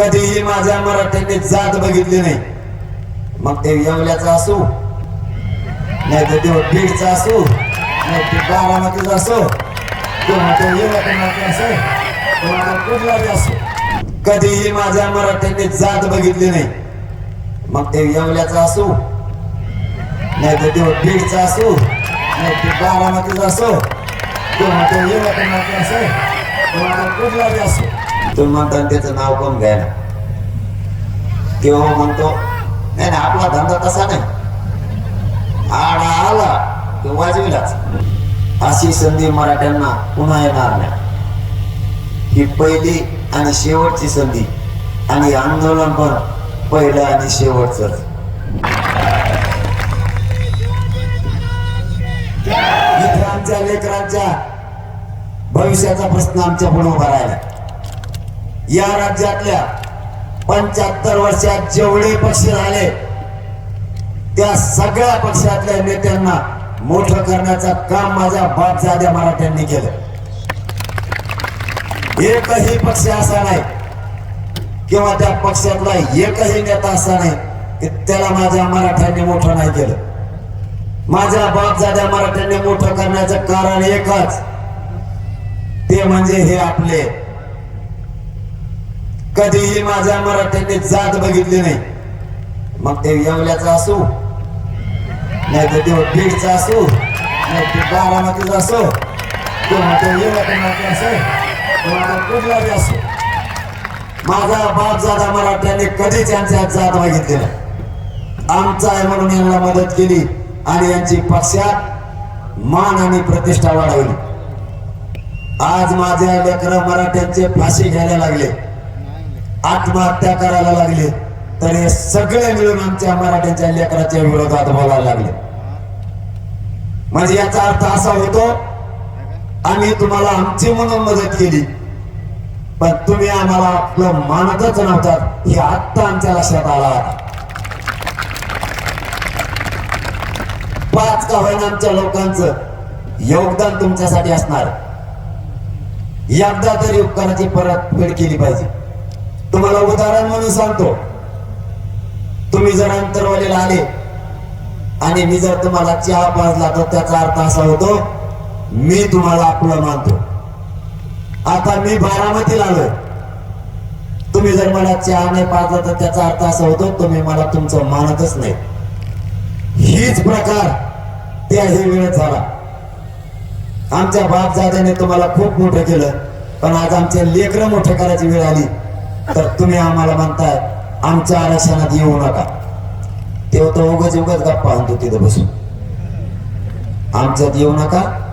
कधीही माझ्या मराठ्यांनी जात बघितली नाही. मग ते येवल्याचा असू नाही तर ते बीडचा असो नाही ते बारामतीचा असो किंवा ते येवल्याचा असो किंवा तो कुठलाही असो कधीही माझ्या मराठ्यांनी जात बघितली नाही. मग ते येवल्याचा असू नाही तर ते बीडचा असू नाही ते बारामतीचा असो किंवा ते येवल्याचा असो किंवा तो कुठलाही असो. तुम्ही म्हणता त्याचं नाव कोण घ्यायला किंवा म्हणतो नाही नाही आपला धंदा तसा नाही आडा आला की वाजविलाच अशी संधी मराठ्यांना पुन्हा येणार नाही ही पहिली आणि शेवटची संधी आणि आंदोलन पण पहिलं आणि शेवटच मित्रांच्या लेकरांच्या भविष्याचा प्रश्न आमच्या पुढे उभा राहिला या राज्यातल्या पंच्याहत्तर वर्षात जेवढे पक्ष झाले त्या सगळ्या पक्षातल्या नेत्यांना मोठं करण्याचं काम माझ्या बापजाद्या मराठ्यांनी केलं. एकही पक्ष असा नाही किंवा त्या पक्षातला एकही नेता असा नाही की त्याला माझ्या मराठ्यांनी मोठं नाही केलं. माझ्या बापजाद्या मराठ्यांनी मोठं करण्याचं कारण एकच ते म्हणजे हे आपले कधीही माझ्या मराठ्यांनी जात बघितली नाही. मग ते येवल्याचा असो नाही तर देव बीडचा असो नाही ते बारामतीचा असो किंवा तो येवल्याचा असो किंवा तो असो. माझा बाप जादा मराठ्यांनी कधीच यांच्या जात बघितली नाही. आमचा आहे म्हणून यांना मदत केली आणि यांची पक्षात मान आणि प्रतिष्ठा वाढवली. आज माझ्या लेकर मराठ्यांचे फाशी घ्यायला लागले. आत्महत्या करायला लागले. तर हे सगळे मिळून आमच्या मराठ्यांच्या लेकराच्या विरोधात बोलायला लागले. म्हणजे याचा अर्थ असा होतो आम्ही तुम्हाला आमची म्हणून मदत केली. पण तुम्ही आम्हाला आपलं मानतच नव्हतात हे आत्ता आमच्या लक्षात आला पाच का होईना आमच्या लोकांचं योगदान तुमच्यासाठी असणार. एकदा तरी उपकाराची परतफेड केली पाहिजे. तुम्हाला उदाहरण म्हणून सांगतो. तुम्ही जर अंतरवालीला आले आणि मी जर तुम्हाला चहा पाजला तर त्याचा अर्थ असा होतो मी तुम्हाला आपलं मानतो. आता मी बारामतीला आलो तुम्ही जर मला चहा नाही पाजला तर त्याचा अर्थ असा होतो तुम्ही मला तुमचं मानतच नाही. हीच प्रकार त्याही वेळेत झाला. आमच्या बापजाद्याने तुम्हाला खूप मोठं केलं पण आज आमचे लेकरं मोठे करायची वेळ आली. तर तुम्ही आम्हाला म्हणताय आमच्या आरक्षणात येऊ नका. तेव्हा तर उगच उगच गप्पा आणतो तिथं बसून. आमच्यात येऊ नका.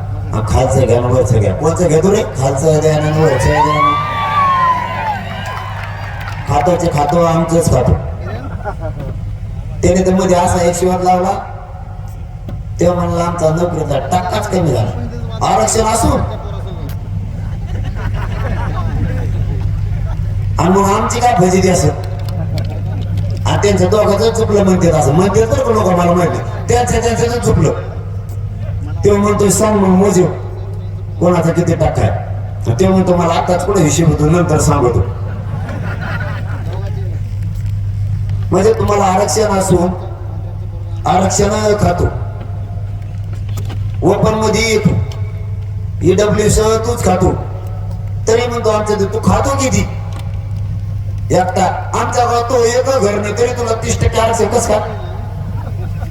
खालचं घ्या ना वरचं घ्या. कोणचं घेतो रे. खालचं द्या ना वरचं द्या. आणि- खातोचे खातो आमचंच खातो. त्याने तर मध्ये असा एक शिवाय लावला. तेव्हा म्हणला आमचा नोकरीचा टक्काच कमी झाला. आरक्षण असून आणि मग आमची काय फजिती असत आणि त्यांचं दोघांचं चुकलं म्हणते असं. म्हणते तर लोक मला माहिती त्यांचं त्यांचं चुकलं. तेव्हा म्हणतोय सांग मग मोजे. कोणाचा किती टाकाय आहे? ते म्हणतो मला आताच कुठे हिशेब होतो नंतर सांगतो. म्हणजे तुम्हाला आरक्षण असून आरक्षण खातो. ओपनमध्ये येतो. ईडब्ल्यू सह तूच खातो. तरी म्हणतो आमच्या तू खातो किती? एकटा आमच्या गावात तो एक घर नाही तरी तुला तीस टक्के आरक्षण कस का?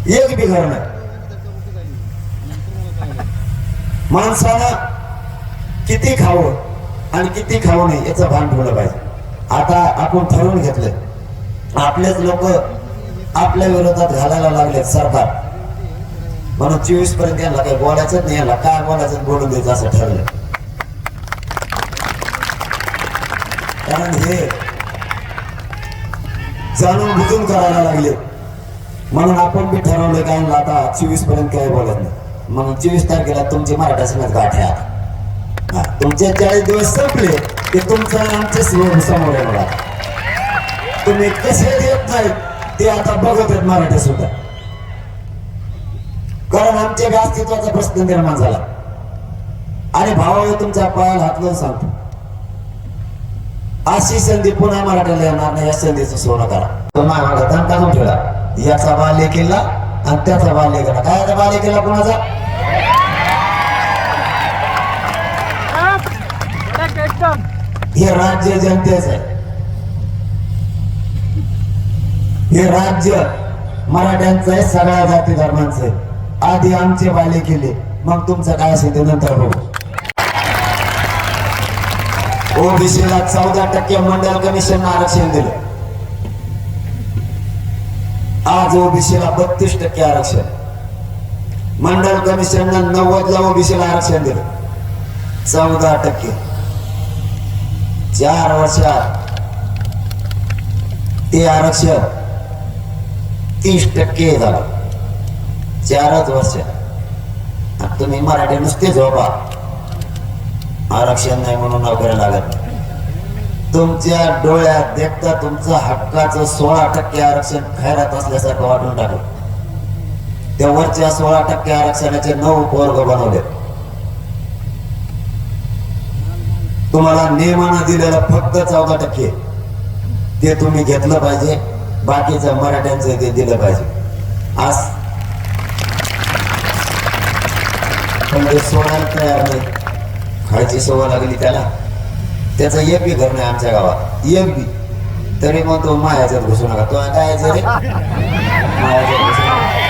एक बी घर नाही. माणसानं किती खावं आणि किती खावं नाही याचं भान ठेवलं पाहिजे. आता आपण ठरवून घेतलं आपलेच लोक आपल्या विरोधात घालायला लागले सरकार. म्हणून चोवीसपर्यंत यांना काही बोलायचं नाही यांना काय बोलायचं बोलून द्यायचं असं ठरलं कारण हे जाणून बुजून करायला लागले. म्हणून आपण बी ठरवलं काय यांना आता चोवीसपर्यंत काही बोलत नाही. म्हणून चोवीस तारखेला तुमची मराठा समाज गाठ आता तुमचे चाळीस दिवस संपले ते तुमचं आमचे समोर समोर मला तुम्ही कसे देत नाही ते आता बघत आहेत मराठी सुद्धा. कारण आमच्या अस्तित्वाचा प्रश्न निर्माण झाला. आणि भावा तुमचा पायाला हातलं सांगतो. अशी संधी पुन्हा मराठ्याला येणार नाही या संधीचं सोनं करा. तो मागा काढून ठेवला. याचा बाल्य किल्ला आणि त्याचा बाल्य किल्ला काय आता बाल्य कुणाचा? हे राज्य जनतेच आहे. हे राज्य मराठ्यांचं आहे सगळ्या जाती धर्मांचं आहे. आधी आमचे बाले केले मग तुमचं काय असेल ते नंतर बघू. ओबीसीला चौदा टक्के मंडल कमिशन आरक्षण दिलं. आज ओबीसीला बत्तीस टक्के आरक्षण. मंडल कमिशन नव्वद ला ओबीसीला आरक्षण दिलं. चौदा टक्के. चार वर्षात ते आरक्षण तीस टक्के झालं. चारच वर्ष. तुम्ही मराठी नुसते झोपा. आरक्षण नाही म्हणून नोकऱ्या लागत. तुमच्या डोळ्यात देखता तुमचं हक्काचं सोळा टक्के आरक्षण खैरात असल्यासारखं वाटून टाकलं. त्या वरच्या सोळा टक्के आरक्षणाचे नऊ वर्ग बनवले. तुम्हाला नियमानं दिलेलं फक्त चौदा टक्के. ते तुम्ही घेतलं पाहिजे बाकीचं मराठ्यांचं ते दिलं पाहिजे. आज. पण ते सोडायला तयार नाही. खायची सवय लागली त्याला. त्याचं एक बी घर नाही आमच्या गावात. एक बी. तरी मग तो मायाच्यात घुसू नका. तो काय यायचं रे मायाच्यात घुसू नका.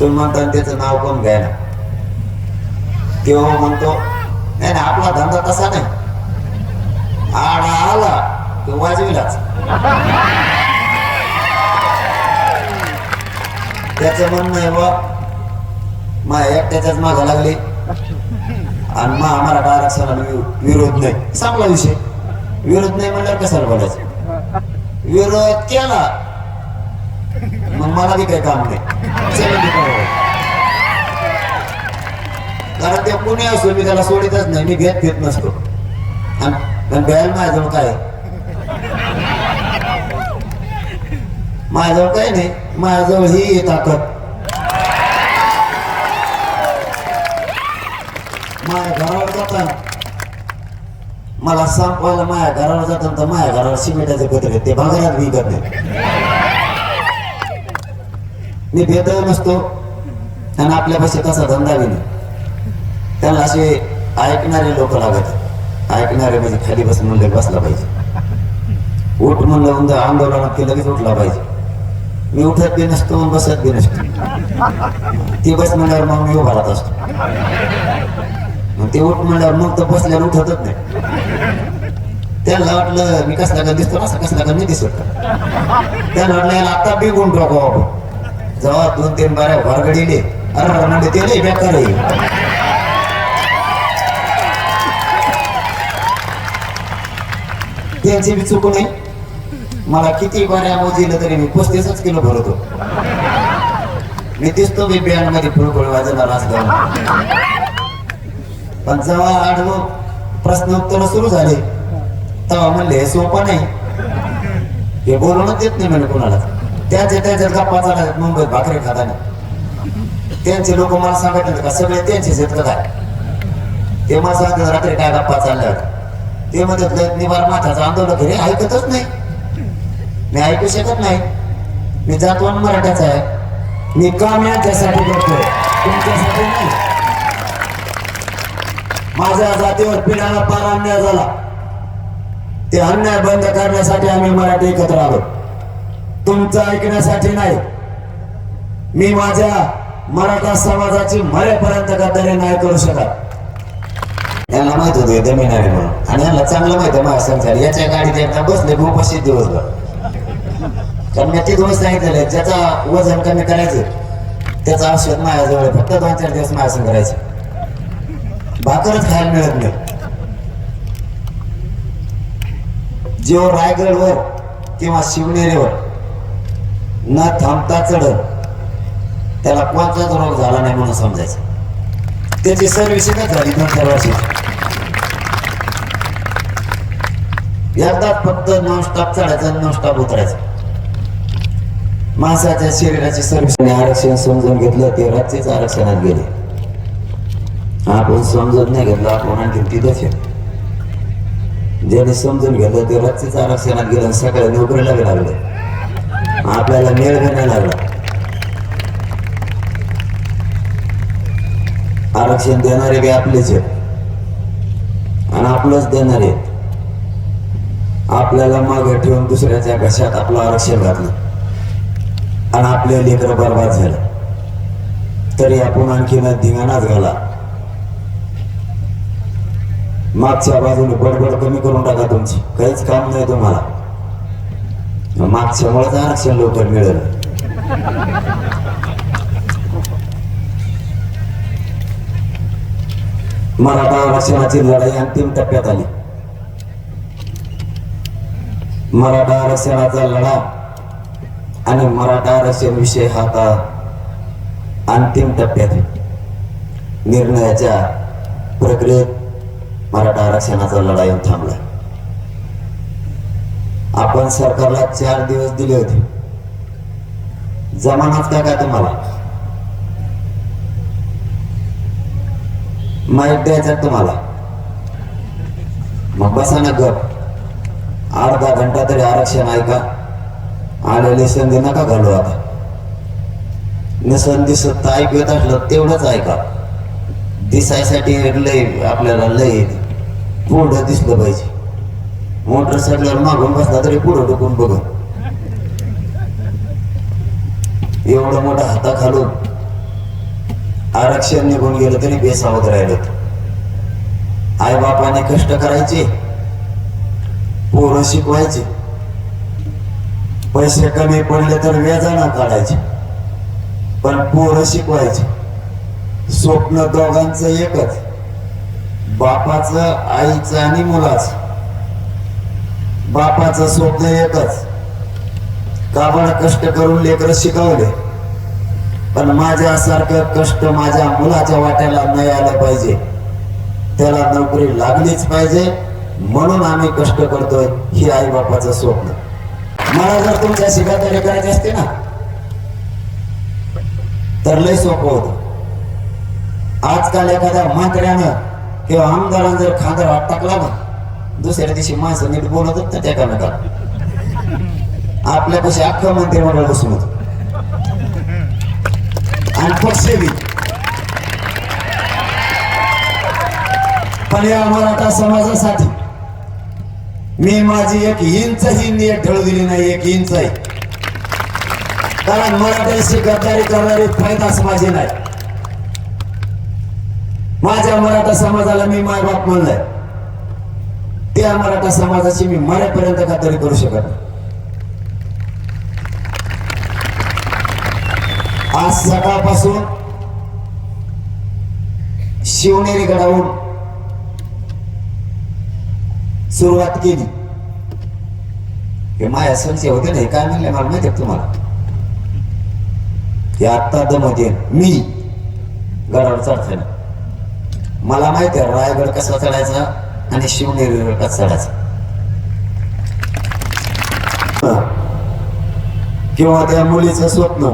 तुम्ही म्हणता त्याचं नाव कोण घ्या ना तेव्हा म्हणतो नाही नाही आपला धंदा तसा नाही. आडा आला तो वाजविलाच. त्याचं म्हणणं आहे बा मा एकट्याच्याच मागा लागले. आणि मा मराठा आरक्षणाला विरोध नाही. चांगला विषय. विरोध नाही म्हणल्यावर कशाला बोलायचं? विरोध केला. मग मला बी काही काम नाही. कारण ते कोणी असो मी त्याला सोडितच नाही. मी घेत घेत नसतो. आणि आणि माझ्याजवळ काय? माझ्याजवळ काय नाही. माझ्याजवळ ही ताकद. माझ्या घरावर जाता. मला संपवायला माझ्या घरावर जातात तर माझ्या घरावर सिमेंटाचे पत्रे ते बाजारात विकत नाही मी भेट नसतो आणि आपल्यापाशी कसा धंदा बी नाही. त्यांना असे ऐकणारे लोक लागत ऐकणारे म्हणजे खाली बस म्हणले बसला पाहिजे. उठ म्हणलं म्हणजे आंदोलनात की लगेच उठला पाहिजे. मी उठत बी नसतो बसत बी नसतो. ती बस म्हणल्यावर मग मी उभा राहत असतो. ते उठ म्हणल्यावर मग तर बसल्यावर उठतच नाही. त्याला वाटलं मी कसला का दिसतो ना कसला का नाही दिसत. त्याला वाटलं याला आता गुण टाकू आपण. जेव्हा दोन तीन बाऱ्या भरगडीले अरे म्हणजे ते नाही बेकार आहे. त्यांची बी चुकू नाही. मला किती बाऱ्या मोजिलं तरी मी पस्तीसच किलो भरतो. मी दिसतो मी बियाणमध्ये फुलफुल वाजवणार असतो पण जेव्हा आडवं प्रश्न उत्तर सुरू झाले तेव्हा म्हणले हे सोपं नाही. हे बोलूनच देत नाही म्हणे कोणाला. त्याचे त्याच्यात गप्पा चालत मुंबईत भाकरी खाताना. त्यांचे लोक मला सांगत का सगळे त्यांचेच आहेत. काय ते मला सांगतात रात्री काय गप्पा चालल्या ते म्हणतात निवार माथाचं आंदोलन घरी ऐकतच नाही. मी ऐकू शकत नाही. मी जातवान मराठ्याचा आहे. मी काम याच्यासाठी करतोय. तुमच्यासाठी नाही. माझ्या जातीवर पिढ्याला पार अन्याय झाला. ते अन्याय बंद करण्यासाठी आम्ही मराठी एकत्र आलो. तुमचं ऐकण्यासाठी नाही. मी माझ्या मराठा समाजाची मरेपर्यंत गद्दारी नाही करू शकत. यांना माहीत होते जमीनारी म्हणून. आणि यांना चांगलं माहीत आहे माझ्या संसार. याच्या गाडीत एकदा बसले भूपशी दिवसभर कारण मी ते दिवस झाले ज्याचा वजन कमी करायचं त्याचं औषध माझ्याजवळ फक्त दोन चार दिवस माझ्या करायचं भाकरच खायला मिळत नाही. जेव्हा रायगडवर किंवा शिवनेरीवर न थांबता चढत त्याला कोणताच रोग झाला नाही म्हणून समजायचं. त्याची सर्व्हिसिंगच झाली दोन चार वर्षी एकदा फक्त नॉन स्टॉप चढायचं नॉन स्टॉप उतरायचं. माणसाच्या शरीराची सर्व्हिस आरक्षण समजून घेतलं ते राज्यच आरक्षणात गेले. आपण समजून नाही घेतलं आपण आणखी तिथंच आहे. ज्याने समजून घेतलं ते रात्रीच आरक्षणात गेलं सकाळी नोकरीला लागलं. आपल्याला मेळ बी नाही लागला. आरक्षण देणारे बी आपलेच आहेत. आणि आपलंच देणारे आपल्याला मागे ठेवून दुसऱ्याच्या घशात आपलं आरक्षण घातलं. आणि आपले लेकर बर्बाद झालं. तरी आपण आणखीन धिंगाणाच घाला. मागच्या बाजूने बडबड कमी करून टाका तुमची. काहीच काम नाही तुम्हाला. मागच्यामुळेच आरक्षण लवकर मिळेल. मराठा आरक्षणाची लढाई अंतिम टप्प्यात आली. मराठा आरक्षणाचा लढा आणि मराठा आरक्षण विषय हा आता अंतिम टप्प्यात आहे. निर्णयाच्या प्रक्रियेत मराठा आरक्षणाचा लढाई थांबला. आपण सरकारला चार दिवस दिले होते. जमानात का काय तुम्हाला? माहीत द्यायचा तुम्हाला? मग बसा ना गप. अर्धा घंटा तरी आरक्षण ऐका आलेले संधी नका घालू आता. निसंधी सत्ता ऐकू येत असलं तेवढंच ऐका. दिसायसाठी लय आपल्याला लय पुढं दिसलं पाहिजे. मोटरसायकलवर मागून बसला तरी पुढं डुकून बघ एवढं मोठा हाता खालून आरक्षण निघून गेलं तरी बेसावत राहिलं. आई बापाने कष्ट करायचे पोरं शिकवायचे. पैसे कमी पडले तर व्याजानं काढायचे. पण पोरं शिकवायचे. स्वप्न दोघांचं एकच. बापाचं आईचं आणि मुलाच. बापाचं स्वप्न एकच. काबड कष्ट करून लेकर शिकवले? पण माझ्यासारखं कष्ट माझ्या मुलाच्या वाट्याला नाही आलं पाहिजे. त्याला नोकरी लागलीच पाहिजे. म्हणून आम्ही कष्ट करतोय ही आई बापाचं स्वप्न. मला जर तुमच्या शिकातरी करायची असते ना तर लय सोपं होतं. आजकाल एखाद्या म्हाताऱ्यानं किंवा आमदारानं जर खांदा हात टाकला ना दुसऱ्या दिवशी माणसं नीट बोलत तर त्या का आपल्या आपल्यापाशी अख्खं मंत्रिमंडळ बसून होत. आणि पक्षवी पण या मराठा समाजासाठी मी माझी एक इंच ही नियत ठेवू दिली नाही एक इंच आहे कारण मराठ्याशी गद्दारी करणारी फायदाच माझी नाही. माझ्या मराठा समाजाला मी माय बाप म्हणलाय. त्या मराठा समाजाची मी मरेपर्यंत खात्री करू शकत नाही. आज सकाळपासून शिवनेरी गडावून सुरुवात केली. हे माया संशय होते ना हे काय म्हणले मला माहिती तुम्हाला? हे आत्ता दमत मी गडावर चढताना. मला माहिती आहे रायगड कसा चढायचा आणि शिवनेरीवर कसा चढायचा. किंवा त्या मुलीचं स्वप्न.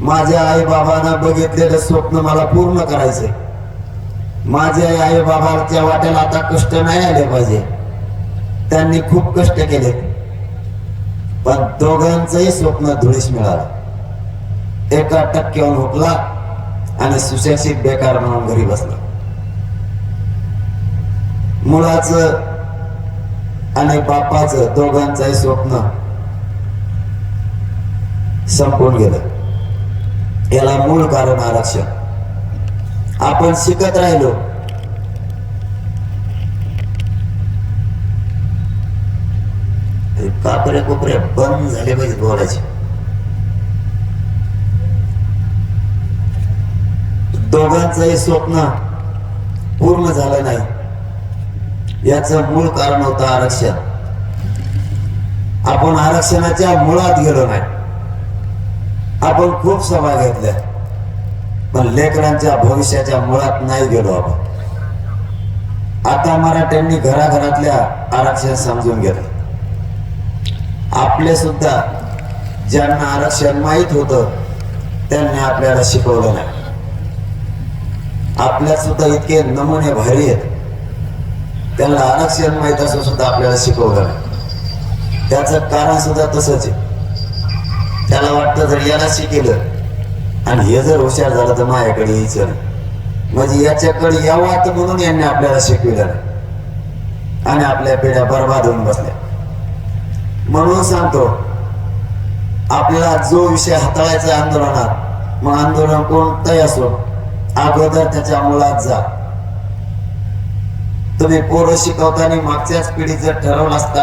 माझ्या आई बाबांना बघितलेलं स्वप्न मला पूर्ण करायचंय. माझ्या आई बाबाच्या वाट्याला आता कष्ट नाही आले पाहिजे. त्यांनी खूप कष्ट केले. पण दोघांचंही स्वप्न धुळीस मिळालं. एका टक्क्यावर हुकला आणि बेकार म्हणून घरी बसला. मुलाचं आणि बापाचं दोघांचंही स्वप्न संपून गेलं. याला मूळ कारण आरक्षण. आपण शिकत राहिलो. कापरे कोपरे बंद झाले पाहिजे बोलायचे. दोघांचंही स्वप्न पूर्ण झालं नाही. याचं मूळ कारण होतं आरक्षण. आपण आरक्षणाच्या मुळात गेलो नाही. आपण खूप सभा घेतल्या. पण लेकरांच्या भविष्याच्या मुळात नाही गेलो आपण. आता मराठ्यांनी घराघरातल्या आरक्षण समजून घेतलं. आपले सुद्धा ज्यांना आरक्षण माहीत होतं त्यांनी आपल्याला शिकवलं नाही. आपल्या सुद्धा इतके नमुने भारी आहेत त्यांना आरक्षण माहीत असून सुद्धा आपल्याला शिकवलं. नाही त्याचं कारण सुद्धा तसंच आहे. त्याला वाटतं जर याला शिकेलं आणि हे जर हुशार झालं तर माझ्याकडे यायचं. नाही. म्हणजे याच्याकडे यावं आता म्हणून यांनी आपल्याला शिकविलं. नाही आणि आपल्या पिढ्या बरबाद होऊन बसल्या. म्हणून सांगतो आपल्याला जो विषय हाताळायचा आंदोलनात मग आंदोलन कोणतंही असो अगोदर त्याच्या मुळात जा. तुम्ही पोरं शिकवताना मागच्याच पिढीत जर ठरवलं असतं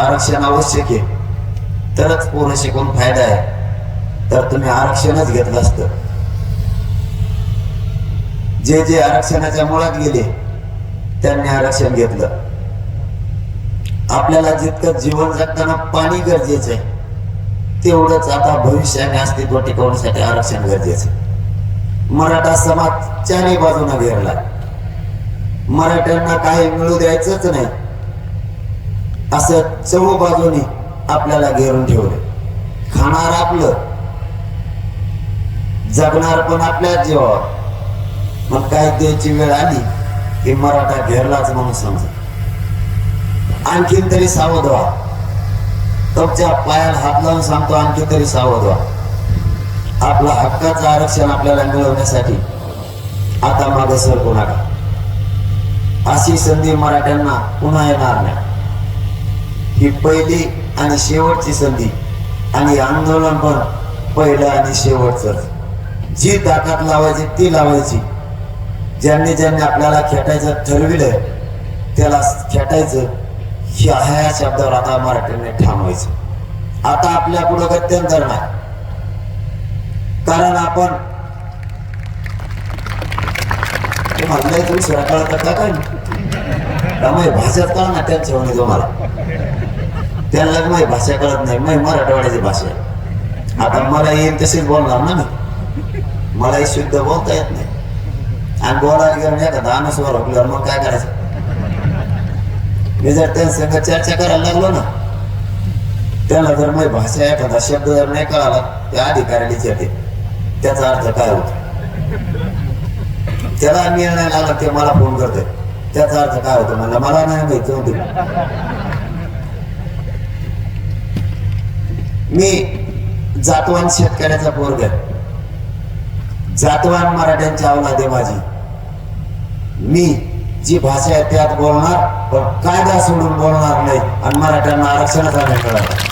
आरक्षण आवश्यक आहे. तरच पोरं शिकून फायदा आहे. तर तुम्ही आरक्षणच घेतलं असतं. जे जे आरक्षणाच्या मुळात गेले त्यांनी आरक्षण घेतलं. आपल्याला जितकं जीवन जगताना पाणी गरजेचं आहे तेवढंच आता भविष्याने अस्तित्व टिकवण्यासाठी आरक्षण गरजेचं मराठा समाज चारही बाजूने घेरला मराठ्यांना काही मिळू द्यायचंच नाही. असं चहू बाजूनी आपल्याला घेरून ठेवले. खाणार आपलं. जगणार पण आपल्याच जीवावर. मग काय द्यायची वेळ आली की मराठा घेरलाच म्हणून समजा. आणखीन तरी सावध व्हा. तुमच्या पायाला हात लावून सांगतो आणखी तरी सावध व्हा. आपला हक्काचं आरक्षण आपल्याला मिळवण्यासाठी आता मागे सर नका. अशी संधी मराठ्यांना पुन्हा येणार नाही. ही पहिली आणि शेवटची संधी आणि आंदोलन पण पहिलं आणि शेवटचं. जी ताकद लावायची ती लावायची. ज्यांनी ज्यांनी आपल्याला खेटायचं ठरविलं त्याला खेटायचं ह्या ह्या शब्दावर आता मराठ्यांनी थांबवायचं आता आपल्या पुढं गत्यंतर नाही. कारण आपण तुम्हाला लय तुम्ही सुरा कळत काय त्यामुळे भाषाच कळ ना त्यांच्या म्हणे तुम्हाला. त्यांना माझी भाषा कळत नाही. माझी मराठवाड्याची भाषा आता मला येईल तशीच बोलणार ना मी. मलाही शुद्ध बोलता येत नाही. आणि बोलायला गेलं नाही का दानस्वर हुकल्यावर मग काय करायचं? मी जर त्यांच्या संग चर्चा करायला लागलो ना त्याला जर माझी भाषा एखादा शब्द जर नाही कळाला त्या अधिकाऱ्याला येते त्याचा अर्थ काय होतो? त्याला निर्णय लागला ते मला फोन करते त्याचा अर्थ काय होतो? मला मला नाही माहिती होती मी जातवान शेतकऱ्याचा पोरग जातवान मराठ्यांची अवलादे माझी. मी जी भाषा आहे त्यात बोलणार पण कायदा सोडून बोलणार नाही आणि मराठ्यांना आरक्षणाचा नाही. मिळालं